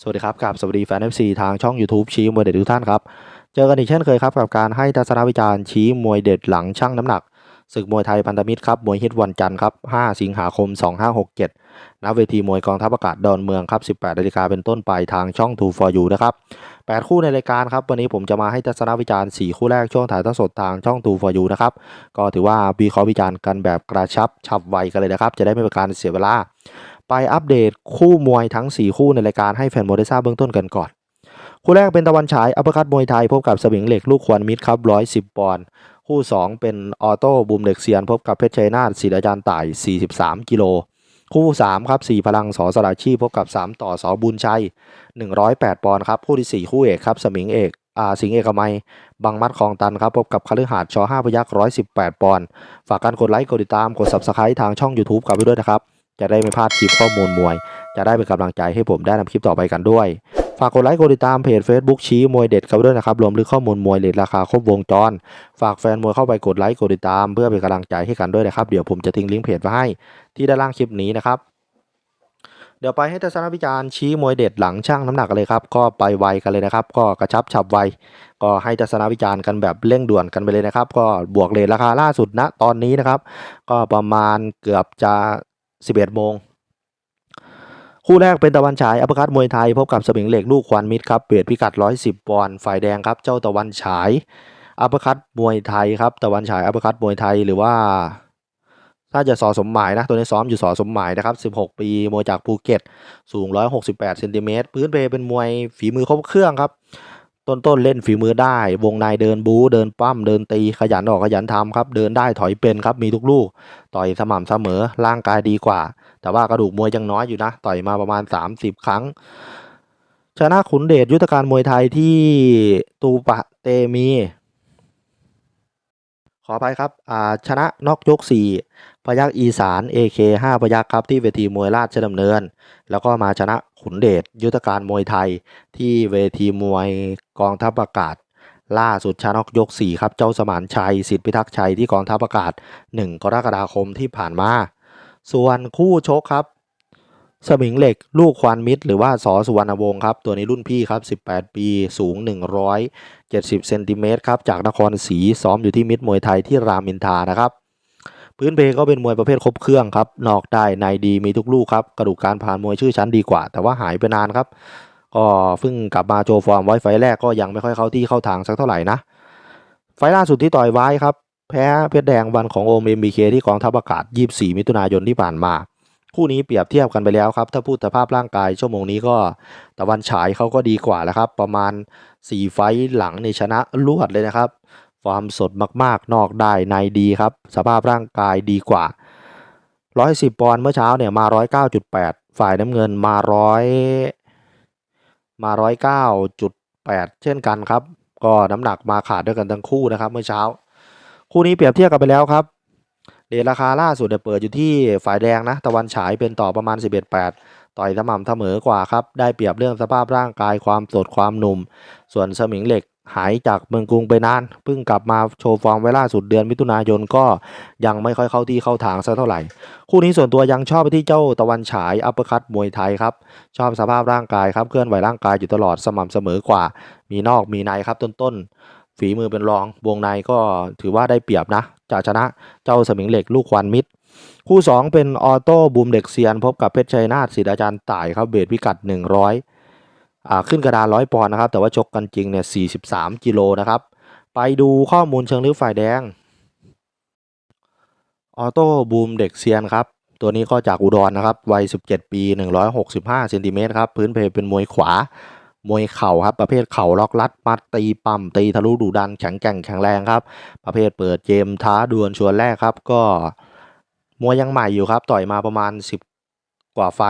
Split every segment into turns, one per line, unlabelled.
สวัสดีครับกับสวัสดีแฟน FC ทางช่อง YouTube ชี้มวยเด็ดทุกท่านครับ เจอกันอีกเช่นเคยครับกับการให้ทัศนวิจารณ์ชี้มวยเด็ดหลังช่างน้ำหนักศึกมวยไทยพันธมิตรครับมวยฮิตวันจันทร์ครับ 5 สิงหาคม 2567 ณ เวทีมวยกองทัพอากาศดอนเมืองครับ 18นาฬิกาเป็นต้นไปทางช่อง2 for you นะครับ 8 คู่ในรายการครับ วันนี้ผมจะมาให้ทัศนวิจารณ์ 4 คู่แรกช่วงถ่ายทอดสดทางช่อง2 for you นะครับ ก็ถือว่าวิเคราะห์วิจารณ์กันแบบกระชับฉับไวกันเลยนะครับ จะได้ไม่เป็นการเสียเวลา ไปอัปเดตคู่มวยทั้ง 4 คู่ในรายการให้แฟนมวยได้ทราบเบื้องต้นกันก่อน คู่แรกเป็นตะวันฉายอัปคัตมวยไทยพบกับสวิงเหล็กลูกควันมิตรครับ110ปอนด์คู่ 2 เป็นออโต้บูมเด็กเซียน พบกับเพชรชัยนาทศิลาจารย์ต่าย 43 กิโล คู่ 3 ครับ 4 พลังสอสราชีพบกับ 3 ต่อสอบุญชัย 108 ปอนด์ครับ คู่ที่ 4 คู่เอกครับ สมิงเอกอาสิงเอกมัยบังมัดคลองตันครับ พบกับคฤหาสน์ช5พยัก118ปอนด์ฝากกันกดไลค์กดติดตามกด subscribe ทางช่อง YouTube กับไปด้วยนะครับ จะได้ไม่พลาดคลิปข้อมูลมวย จะได้เป็นกำลังใจให้ผมได้นำคลิปต่อไปกันด้วย ฝากกดไลค์กดติดตามเพจ Facebook ชี้มวยเด็ดกันด้วยนะครับ รวมลึกข้อมูลมวยเลทราคาครบวงจร ฝากแฟนมวยเข้าไปกดไลค์กดติดตาม เพื่อเป็นกำลังใจให้กันด้วยนะครับ เดี๋ยวผมจะทิ้งลิงก์เพจไว้ให้ ที่ด้านล่างคลิปนี้นะครับเดี๋ยวไปให้ทัศนวิจารณ์ชี้มวยเด็ดหลังช่างน้ำหนักเลยครับ ก็ไปไวกันเลยนะครับ ก็กระชับฉับไว ก็ให้ทัศนวิจารณ์กันแบบเร่งด่วนกันไปเลยนะครับ ก็บวกเลทราคาล่าสุดณตอนนี้นะครับ ก็ประมาณเกือบจะ 11โมงคู่แรกเป็นตะวันฉายอัปคัตมวยไทย พบกับสมิงเหล็กลูกควันมิตรครับเวทพิกัด 110ปอนด์ฝ่ายแดงครับเจ้าตะวันฉายอัปคัตมวยไทยครับตะวันฉายอัปคัตมวยไทยหรือว่าถ้าจะสอสมหมายนะตัวนี้ซ้อมอยู่สอสมหมายนะครับ 16 ปีมวยจากภูเก็ต สูง 168เซนติเมตรพื้นเพเป็นมวยฝีมือครบเครื่องครับ ต้นต้นๆเล่นฝีมือได้ วงในเดินบู๊เดินปั้มเดินตีขยันออกขยันทำครับ เดินได้ถอยเป็นครับมีทุกลูก ต่อยสม่ำเสมอร่างกายดีกว่า แต่ว่ากระดูกมวยยังน้อยอยู่นะ ต่อยมาประมาณ 30 ครั้ง ชนะขุนเดชยุทธการมวยไทยที่ตูปะเตมี ขออภัยครับอ่าชนะนอกยก 4 พยักอีสาน AK 5พยักครับที่เวทีมวยราชดำเนิน แล้วก็มาชนะขุนเดชยุทธการมวยไทย ที่เวทีมวยกองทัพอากาศ ล่าสุดชนะนอกยก 4 ครับ เจ้าสมานชัยสิทธิพิทักษ์ชัยที่กองทัพอากาศ 1 กรกฎาคมที่ผ่านมา ส่วนคู่ชกครับ สมิงเหล็กลูกควานมิตร หรือว่าสอสุวรรณวงศ์ครับตัวนี้รุ่นพี่ครับ 18 ปีสูง 170เซนติเมตรครับจากนครศรีซ้อมอยู่ที่มิตรมวยไทยที่รามินทานะครับ พื้นเพก็เป็นมวยประเภทครบเครื่องครับ นอกได้ในดีมีทุกลูกครับ กระดูกการผ่านมวยชื่อชั้นดีกว่า แต่ว่าหายไปนานครับ ก็เพิ่งกลับมาโชว์ฟอร์มไว้ไฟแรกก็ยังไม่ค่อยเข้าที่เข้าทางสักเท่าไหร่นะ ไฟล่าสุดที่ต่อยไว้ครับ แพ้เพชรแดงวันของโอมเอ็มบีเคที่กองทัพอากาศ 24 มิถุนายนที่ผ่านมา คู่นี้เปรียบเทียบกันไปแล้วครับ ถ้าพูดสภาพร่างกายชั่วโมงนี้ก็ตะวันฉายเขาก็ดีกว่าแล้วครับ ประมาณ 4 ไฟต์หลังในชนะรวดเลยนะครับ ฟอร์มสดมากๆ นอกได้ในดีครับ สภาพร่างกายดีกว่า 110 ปอนด์เมื่อเช้าเนี่ยมา 109.8 ฝ่ายน้ำเงินมา 100 มา 109.8 เช่นกันครับ ก็น้ำหนักมาขาดด้วยกันทั้งคู่นะครับ เมื่อเช้า คู่นี้เปรียบเทียบกันไปแล้วครับเดทราคาล่าสุดเนี่ยเปิดอยู่ที่ฝ่ายแดงนะตะวันฉายเป็นต่อประมาณ 11-8 ต่อยสม่ำเสมอกว่าครับ ได้เปรียบเรื่องสภาพร่างกายความสดความหนุ่ม ส่วนสมิงเหล็ก หายจากเมืองกรุงไปนานเพิ่งกลับมาโชว์ฟอร์มไว้ล่าสุดเดือนมิถุนายนก็ยังไม่ค่อยเข้าที่เข้าทางสักเท่าไหร่ คู่นี้ส่วนตัวยังชอบไปที่เจ้าตะวันฉายอัปเปอร์คัตมวยไทยครับ ชอบสภาพร่างกายครับเคลื่อนไหวร่างกายอยู่ตลอดสม่ำเสมอกว่า มีนอกมีในครับต้นๆ ฝีมือเป็นรองวงในก็ถือว่าได้เปรียบนะจะชนะเจ้าสมิงเหล็กลูกควันมิตรคู่ 2 เป็นออโต้บูมเด็กเซียน พบกับเพชรชัยนาทศิษย์อาจารย์ต่ายครับเบสพิกัด 100อ่ ขึ้นกระดานร้อยปอนด์นะครับ แต่ว่าชกกันจริงเนี่ย43กิโลนะครับ ไปดูข้อมูลเชิงลึกฝ่ายแดง ออโต้บูมเด็กเซียนครับ ตัวนี้ก็จากอุดรนะครับวัย 17 ปี 165เซนติเมตรครับ พื้นเพเป็นมวยขวา มวยเข่าครับ ประเภทเข่าล็อกลัด มัดตีปั๊มตีทะลุดุดันแข็งแกร่งแข็งแรงครับ ประเภทเปิดเกมท้าดวลชวนแรกครับ ก็มวยยังใหม่อยู่ครับ ต่อยมาประมาณ 10 กว่าไฟ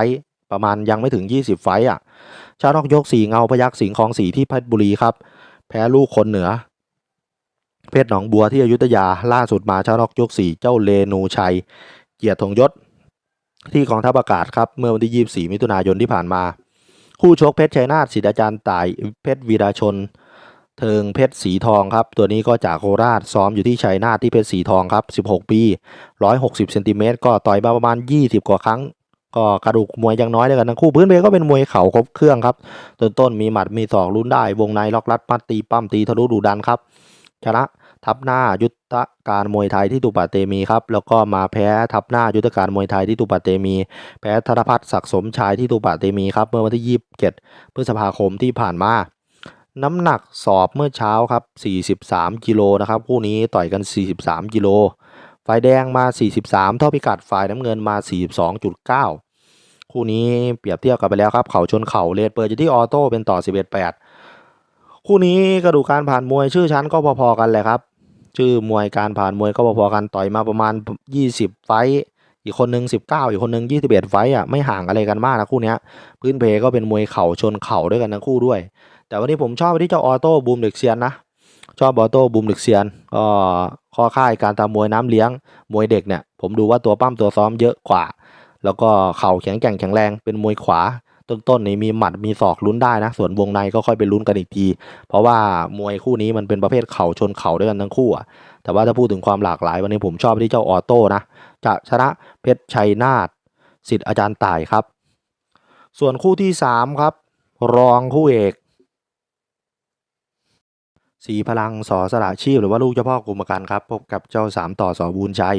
ประมาณยังไม่ถึง 20 ไฟต์อะ ชาวนอกยกสีเงาพยักสิงห์ของสีที่เพชรบุรีครับ แพ้ลูกคนเหนือ เพชรหนองบัวที่อยุธยาล่าสุดมาชาวนอกยกสีเจ้าเลนูชัย เกียรติธงยศ ที่กองทัพอากาศครับเมื่อวันที่ 24 มิถุนายนที่ผ่านมา คู่ชกเพชรชัยนาทศิษย์อาจารย์ต่ายเพชรวีราชน เทิงเพชรสีทองครับ ตัวนี้ก็จากโคราชซ้อมอยู่ที่ชัยนาทที่เพชรสีทองครับ 16 ปี 160 เซนติเมตรก็ต่อยมาประมาณ 20 กว่าครั้ง ก็กระดูกมวยยังน้อยเลยกันทั้งคู่พื้นเพก็เป็นมวยเข่าครบเครื่องครับต้นต้นมีหมัดมีศอกลุ้นได้ วงในล็อกรัดมัดตีปั้มตีทะลุดุดันครับ ชนะทับหน้ายุทธการมวยไทยที่ตุปาเตมีครับแล้วก็มาแพ้ทับหน้ายุทธการมวยไทยที่ตุปาเตมี แพ้ธนพัฒน์ศักดิ์สมชายที่ตุปาเตมีครับเมื่อวันที่ 27 พฤษภาคมที่ผ่านมา น้ำหนักสอบเมื่อเช้าครับ 43 กิโลนะครับคู่นี้ต่อยกัน 43 กิโล ฝ่ายแดงมา 43 เท่าพิกัดฝ่ายน้ำเงินมา 42.9 คู่นี้เปรียบเทียบกันไปแล้วครับเข่าชนเข่าเลดเปิดอยู่ที่ออโต้เป็นต่อ 11-8 คู่นี้กระดูกการผ่านมวยชื่อชั้นก็พอๆกันแหละครับ ชื่อมวยการผ่านมวยก็พอๆกันต่อยมาประมาณ 20 ไฟอีกคนหนึ่ง19 อีกคนหนึ่ง21 ไฟอะไม่ห่างอะไรกันมากนะคู่นี้พื้นเพก็เป็นมวยเข่าชนเข่าด้วยกันทั้งคู่ด้วย แต่วันนี้ผมชอบที่เจ้าออโต้บูมเด็กเซียนนะ ชอบออโต้บูมด็กเซียนก็ข้อค่ายการตามมวยน้ำเลี้ยงมวยเด็กเนี่ยผมดูว่าตัวปั้มตัวซ้อมเยอะกว่า แล้วก็เข่าแข็งแกร่งแข็งแรงเป็นมวยขวา ต้นๆนี่มีหมัดมีศอกลุ้นได้นะ ส่วนวงในก็ค่อยไปลุ้นกันอีกที เพราะว่ามวยคู่นี้มันเป็นประเภทเข่าชนเข่าด้วยกันทั้งคู่อะแต่ว่าถ้าพูดถึงความหลากหลายวันนี้ผมชอบที่เจ้าออโต้นะจะชนะเพชรชัยนาทสิทธิ์อาจารย์ต่ายครับ ส่วนคู่ที่สามครับรองคู่เอก สีพลังสอสละชีพหรือว่าลูกเจ้าพ่อกรมการครับพบกับเจ้าสามต่อสอบูญชัย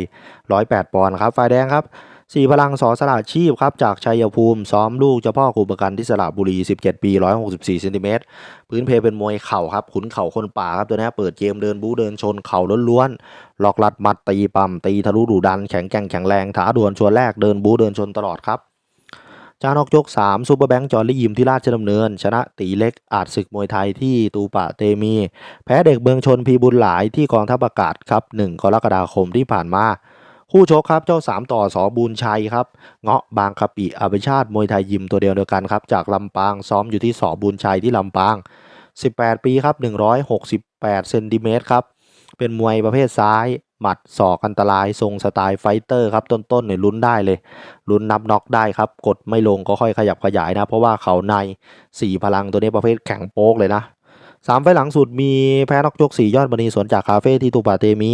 ร้อยแปดปอนด์ครับฝ่ายแดงครับสีพลังสอสละชีพครับจากชัยภูมิ ซ้อมลูกเจ้าพ่อกรมการที่สระบุรี 17 ปี 164เซนติเมตรพื้นเพเป็นมวยเข่าครับขุนเข่าคนป่าครับตัวนี้เปิดเกมเดินบู๊เดินชนเข่าล้วนๆล็อกลัดมัดตีปั๊มตีทะลุดุดันแข็งแกร่งแข็งแรงท้าดวลชวนแรกเดินบู๊เดินชนตลอดครับ จานอกยก3ซูเปอร์แบงค์จอร์ลี่ยิมที่ราชดำเนิน ชนะตีเล็กอาจศึกมวยไทยที่ตูปะเตมี แพ้เด็กเมืองชนพีบุญหลายที่กองทัพอากาศครับ 1 กรกฎาคมที่ผ่านมา คู่ชกครับเจ้า 3 ต่อสอบูญชัยครับ เงาะบางกะปิอภิชาติมวยไทยยิมตัวเดียวเดียวกันครับ จากลำปางซ้อมอยู่ที่สอบูญชัยที่ลำปาง 18 ปีครับ 168เซนติเมตรครับเป็นมวยประเภทซ้าย หมัดศอกอันตรายทรงสไตล์ไฟเตอร์ครับต้นๆเนี่ยลุ้นได้เลยลุ้นนับน็อกได้ครับกดไม่ลงก็ค่อยขยับขยายนะ เพราะว่าเขาใน 4 พลังตัวนี้ประเภทแข็งโป๊กเลยนะสามไฟล์หลังสุดมีแพ้นอกยก4ยอดมณีสวนจากคาเฟ่ที่ตูปาเตมี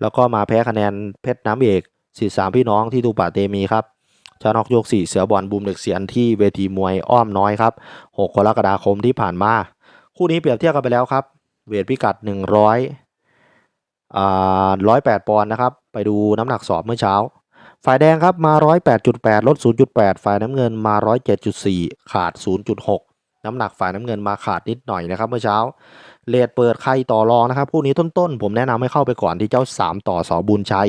แล้วก็มาแพ้คะแนนเพชรน้ำเอกสิสามพี่น้องที่ตูปาเตมีครับชานอกยก4เสือบอลบูมเด็กเสียนที่เวทีมวยอ้อมน้อยครับ6กรกฎาคมที่ผ่านมา คู่นี้เปรียบเทียบกันไปแล้วครับ เวทพิกัด 100อ่า108ปอนด์นะครับ ไปดูน้ำหนักสอบเมื่อเช้า ฝ่ายแดงครับมา 108.8 ลด 0.8 ฝ่ายน้ำเงินมา 107.4 ขาด 0.6 น้ำหนักฝ่ายน้ำเงินมาขาดนิดหน่อยนะครับเมื่อเช้าเลดเปิดใครต่อรองนะครับคู่นี้ต้นๆ ผมแนะนำให้เข้าไปก่อนที่เจ้า 3 ต่อสอบุญชัย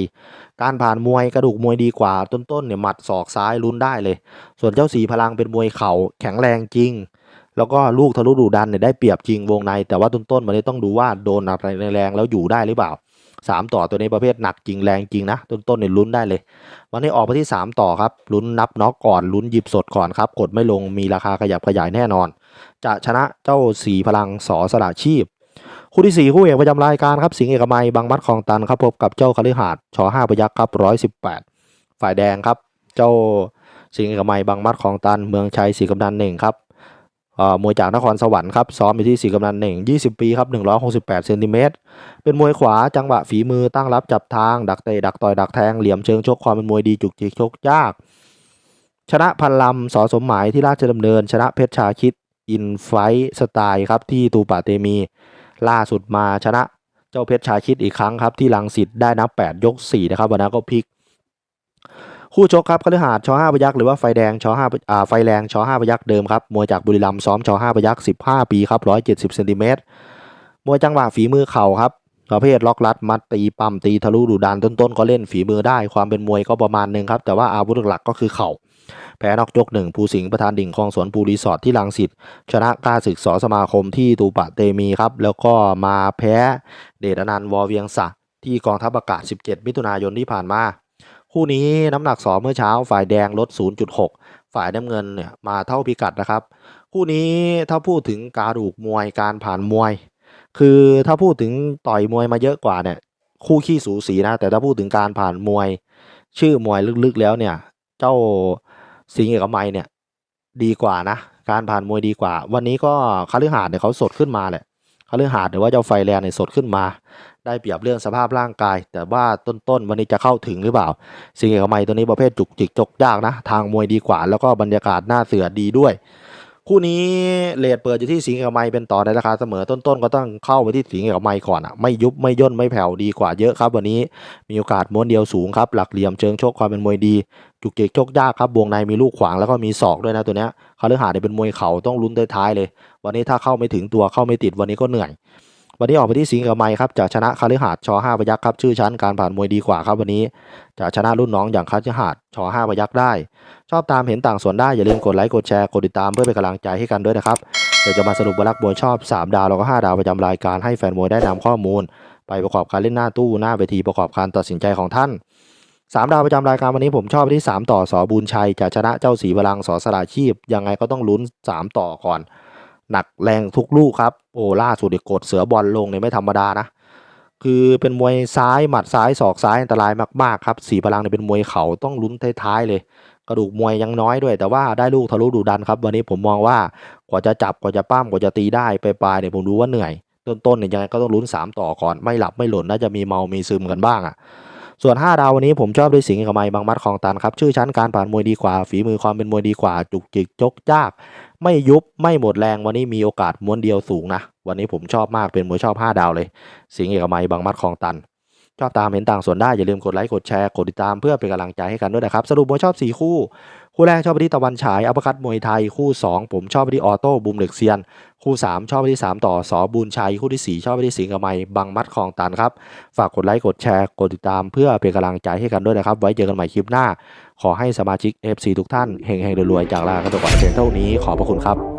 การผ่านมวยกระดูกมวยดีกว่าต้นๆเนี่ยหมัดศอกซ้ายลุ้นได้เลย ส่วนเจ้าสีพลังเป็นมวยเข่าแข็งแรงจริง แล้วก็ลูกทะลุดุดันเนี่ยได้เปรียบจริงวงใน แต่ว่าต้นๆมันนี้ต้องดูว่าโดนอะไรแรงแล้วอยู่ได้หรือเปล่า สามต่อตัวนี้ประเภทหนักจริงแรงจริงนะ ต้นๆเนี่ยลุ้นได้เลย วันนี้ออกไปที่ 3 ต่อครับลุ้นนับน็อกก่อนลุ้นหยิบสดก่อนครับ กดไม่ลงมีราคาขยับขยายแน่นอน จะชนะเจ้าสีพลังสอสละชีพ คู่ที่ 4 คู่เอกประจำรายการครับ สิงห์เอกมัยบางมัดคลองตันครับพบกับเจ้าคฤหาสน์ชอห้าพยักษ์ครับ118ฝ่ายแดงครับ เจ้าสิงห์เอกมัยบางมัดคลองตันเมืองชัยศรีกำนันหนึ่งครับ มวยจากนครสวรรค์ครับซ้อมอยู่ที่ศรีกำนันหนึ่ง 20 ปีครับ 168เซนติเมตรเป็นมวยขวาจังหวะฝีมือตั้งรับจับทาง ดักเตะดักต่อยดักแทงเหลี่ยมเชิงชกความเป็นมวยดีจุกจิกชกยาก ชนะพันลำสอสมหมายที่ราชดำเนิน ชนะเพชรชาคิดอินไฟสไตล์ครับที่ตูปาเตมี ล่าสุดมาชนะเจ้าเพชรชาคิดอีกครั้งครับที่ลังสิตได้นับ 8 ยก 4 นะครับวันนั้นก็พลิก คู่ชกครับคฤหาสน์ชอห้าพยักษ์หรือว่าไฟแดงชอห้าอ่าไฟแรงชอห้าพยักษ์เดิมครับมวยจากบุรีรัมย์ซ้อมชอห้าพยักษ์15ปีครับ170เซนติเมตรมวยจังหวะฝีมือเข่าครับประเภทล็อกลัดมัดตีปั๊มตีทะลุดุดันต้นๆ ก็เล่นฝีมือได้ความเป็นมวยก็ประมาณหนึ่งครับ แต่ว่าอาวุธหลักก็คือเข่า แพ้นอกยกหนึ่งภูสิงห์ประธานดิ่งคลองสวนภูรีสอร์ทที่ลังสิตชนะกล้าศึกสอสมาคมที่ตูปะเตมีครับ แล้วก็มาแพ้เดชอนันต์วอเวียงศักดิ์ที่กองทัพอากาศ 17 มิถุนายนที่ผ่านมา คู่นี้น้ำหนักสอเมื่อเช้าฝ่ายแดงลด 0.6 ฝ่ายน้ำเงินเนี่ยมาเท่าพิกัดนะครับ คู่นี้ถ้าพูดถึงการดูกมวยการผ่านมวย คือถ้าพูดถึงต่อยมวยมาเยอะกว่าเนี่ยคู่ขี้สูสีนะ แต่ถ้าพูดถึงการผ่านมวย ชื่อมวยลึกๆแล้วเนี่ย เจ้าสิงห์เอกมัยเนี่ยดีกว่านะ การผ่านมวยดีกว่า วันนี้ก็คฤหาสน์เนี่ยเขาสดขึ้นมาแหละ เขคฤหาสน์หรือว่าเจ้าไฟแรงเนี่ยสดขึ้นมา ได้เปรียบเรื่องสภาพร่างกาย แต่ว่าต้นๆวันนี้จะเข้าถึงหรือเปล่า สิงเอกมัยตัวนี้ประเภทจุกจิกจกยากนะ ทางมวยดีกว่า แล้วก็บรรยากาศหน้าเสือดีด้วย คู่นี้เลทเปิดอยู่ที่สิงห์กับไม้เป็นต่อในราคาเสมอต้นๆก็ต้องเข้าไปที่สิงห์กับไม้ก่อนอะไม่ยุบไม่ย่นไม่แผ่วดีกว่าเยอะครับ วันนี้มีโอกาสม้วนเดียวสูงครับหลักเหลี่ยมเชิงชกความเป็นมวยดี จุกจิกชกยากครับวงในมีลูกขวางแล้วก็มีศอกด้วยนะตัวเนี้ยเขาเลือหาเนี่ยเป็นมวยเข่าต้องลุ้นท้ายๆเลย วันนี้ถ้าเข้าไม่ถึงตัวเข้าไม่ติดวันนี้ก็เหนื่อย วันนี้ออกไปที่สิงห์กับไมค์ครับจะชนะคาลิหาดชอห้าพยักครับชื่อชั้นการผ่านมวยดีกว่าครับวันนี้จะชนะรุ่นน้องอย่างคาลิหาดชอห้าพยักได้ ชอบตามเห็นต่างส่วนได้อย่าลืมกดไลค์กดแชร์กดติดตามเพื่อเป็นกำลังใจให้กันด้วยนะครับเดี๋ยวจะมาสรุปบรักมวยชอบ 3 ดาวแล้วก็5ดาวประจำรายการให้แฟนมวยได้นำข้อมูล ไปประกอบการเล่นหน้าตู้หน้าเวทีประกอบการตัดสินใจของท่าน3ดาวประจำรายการวันนี้ผมชอบที่ 3 ต่อสอบุญชัยจะชนะเจ้าสีพลังสอสลาชีพ ยังไงก็ต้องลุ้น 3 ต่อก่อน หนักแรงทุกลูกครับ โอ้ล่าสุดเด็กกดเสือบอลลงเนี่ยไม่ธรรมดานะ คือเป็นมวยซ้ายหมัดซ้ายศอกซ้ายอันตรายมากๆครับสีพลังเนี่ยเป็นมวยเข่าต้องลุ้นท้ายๆเลย กระดูกมวยยังน้อยด้วย แต่ว่าได้ลูกทะลุดุดันครับ วันนี้ผมมองว่ากว่าจะจับกว่าจะปั้มกว่าจะตีได้ไปปลายๆเนี่ยผมรู้ว่าเหนื่อย ต้นๆเนี่ยยังไงก็ต้องลุ้น 3 ต่อก่อนไม่หลับไม่หล่นน่าจะมีเมา มีซึมกันบ้างอะ ส่วน 5 ดาววันนี้ผมชอบด้วยสิงห์กับไม้บางมัดของตันครับชื่อชั้นการผ่านมวยดีกว่า ฝีมือความเป็นมวยดีกว่า จุกจิกจกยาก ไม่ยุบไม่หมดแรงวันนี้มีโอกาสม้วนเดียวสูงนะ วันนี้ผมชอบมากเป็นมวยชอบ 5 ดาวเลย สิงห์กับไม้บางมัดของตัน ชอบตามเห็นต่างส่วนได้อย่าลืมกดไลค์กดแชร์กดติดตามเพื่อเป็นกำลังใจให้กันด้วยนะครับสรุปมวยชอบ4คู่ คู่แรกชอบไปที่ตะวันฉายอัปคัตมวยไทยคู่ 2 ผมชอบไปที่ออโต้บูมเด็กเซียน คู่ 3 ชอบไปที่ 3 ต่อสอบูนชัย คู่ที่ 4 ชอบไปที่สิงห์กบไมบางมัดคลองตันครับ ฝากกดไลค์กดแชร์กดติดตามเพื่อเป็นกำลังใจให้กันด้วยนะครับ ไว้เจอกันใหม่คลิปหน้า ขอให้สมาชิก FC ทุกท่านเฮงๆรวยๆจากลากันไปก่อนเพียงเท่านี้ขอบพระคุณครับ